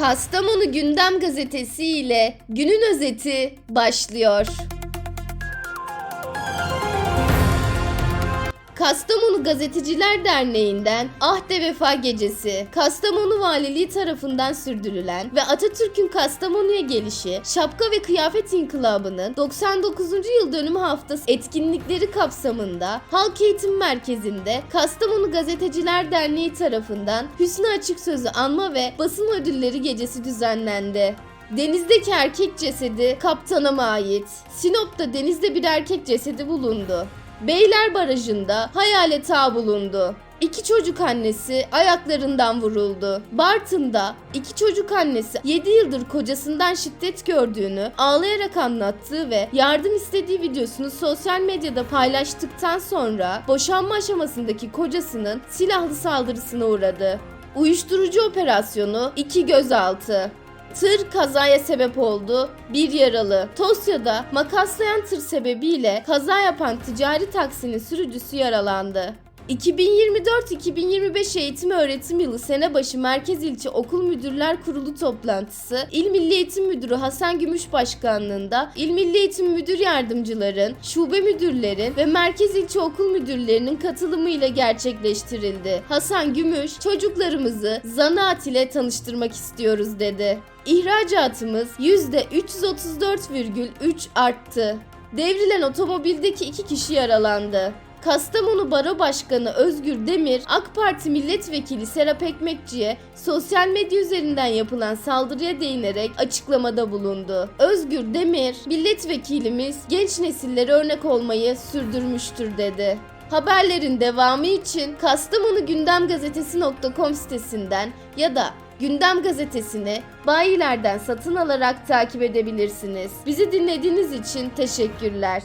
Kastamonu Gündem Gazetesi ile günün özeti başlıyor. Kastamonu Gazeteciler Derneği'nden Ahde Vefa Gecesi, Kastamonu Valiliği tarafından sürdürülen ve Atatürk'ün Kastamonu'ya gelişi, Şapka ve Kıyafet İnkılabı'nın 99. yıl dönümü haftası etkinlikleri kapsamında Halk Eğitim Merkezi'nde Kastamonu Gazeteciler Derneği tarafından Hüsnü Açık Sözü anma ve basın ödülleri gecesi düzenlendi. Denizdeki erkek cesedi kaptana ait? Sinop'ta denizde bir erkek cesedi bulundu. Beyler Barajı'nda hayalet ağ bulundu. İki çocuk annesi ayaklarından vuruldu. Bartın'da iki çocuk annesi 7 yıldır kocasından şiddet gördüğünü ağlayarak anlattığı ve yardım istediği videosunu sosyal medyada paylaştıktan sonra boşanma aşamasındaki kocasının silahlı saldırısına uğradı. Uyuşturucu operasyonu iki gözaltı. Tır kazaya sebep oldu. Bir yaralı. Tosya'da makaslayan tır sebebiyle kaza yapan ticari taksinin sürücüsü yaralandı. 2024-2025 eğitim öğretim yılı sene başı Merkez İlçe Okul Müdürler Kurulu toplantısı İl Milli Eğitim Müdürü Hasan Gümüş Başkanlığında İl Milli Eğitim Müdür Yardımcıların, şube müdürlerin ve Merkez İlçe Okul Müdürlerinin katılımıyla gerçekleştirildi. Hasan Gümüş, çocuklarımızı zanaat ile tanıştırmak istiyoruz dedi. İhracatımız %334,3 arttı. Devrilen otomobildeki iki kişi yaralandı. Kastamonu Baro Başkanı Özgür Demir, AK Parti Milletvekili Serap Ekmekçi'ye sosyal medya üzerinden yapılan saldırıya değinerek açıklamada bulundu. Özgür Demir, milletvekilimiz genç nesillere örnek olmayı sürdürmüştür dedi. Haberlerin devamı için Kastamonu Gündem Gazetesi.com sitesinden ya da Gündem Gazetesi'ni bayilerden satın alarak takip edebilirsiniz. Bizi dinlediğiniz için teşekkürler.